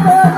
Bravo!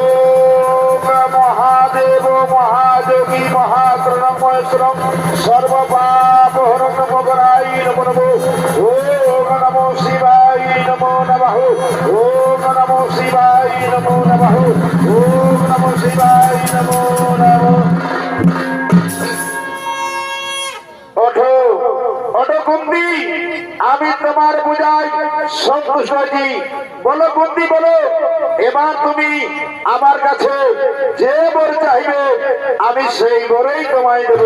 Mahadev Mahadevi মহাপ্রণম মহেশ্বরম সর্বপাপ হরম মগরাই নম নম। ওম নম শিবাই নম নমঃ। ওম নম শিবাই নম নমঃ। ওম নম শিবাই নম আমি তোমার পূজায় সন্তুষ্ট হয়েছি। বলো কুন্দি বলো। এবার তুমি আমার কাছে যে বর চাইবে, আমি সেই বরেই তোমায় দেব।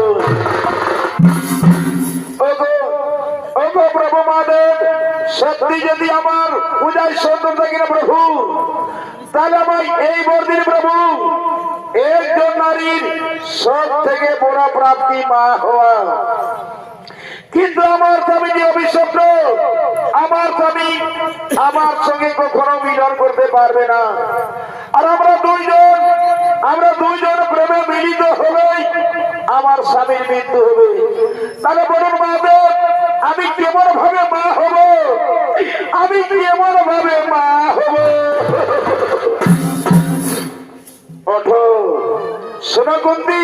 ওগো প্রভু মাদেব সত্যি যদি আমার পূজায় সন্তুষ্ট থাকি না প্রভু, তাহলে আমায় এই বর দিন প্রভু। একজন নারীর সব থেকে বড় প্রাপ্তি মা হওয়া কিন্তু আমার স্বামী যে অভিশপ্ত আমার স্বামী আমার সঙ্গে কখনো মিলন করতে পারবে না। আর আমরা দুইজন আমরা দুইজন প্রেমে মিলিত হলেই আমার স্বামীর মৃত্যু হবে। তাহলে বলুন মাদেব আমি কেমন ভাবে মা হব? আমি কেমন ভাবে মা হব? শোনো কুন্তি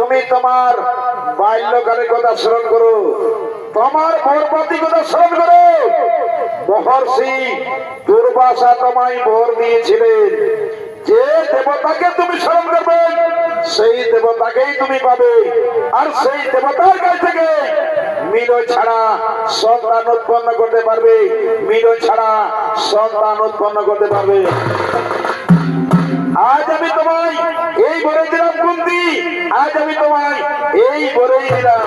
তুমি তোমার বাল্যকালের কথা স্মরণ করো। তোমার বরপাতি কথা স্মরণ করো। মহর্ষি দুর্বাসা তোমায় বর দিয়েছিলেন। যে দেবতাকে তুমি স্মরণ করবে, সেই দেবতাকেই তুমি পাবে। আর সেই দেবতার কাছ থেকে মিলয় ছাড়া সন্তান উৎপন্ন করতে পারবে। মিলয় ছাড়া সন্তান উৎপন্ন করতে পারবে। আজ আমি তোমায় এই বলে দিলাম কুন্তি আজ আমি তোমায় এই বলেই দিলাম।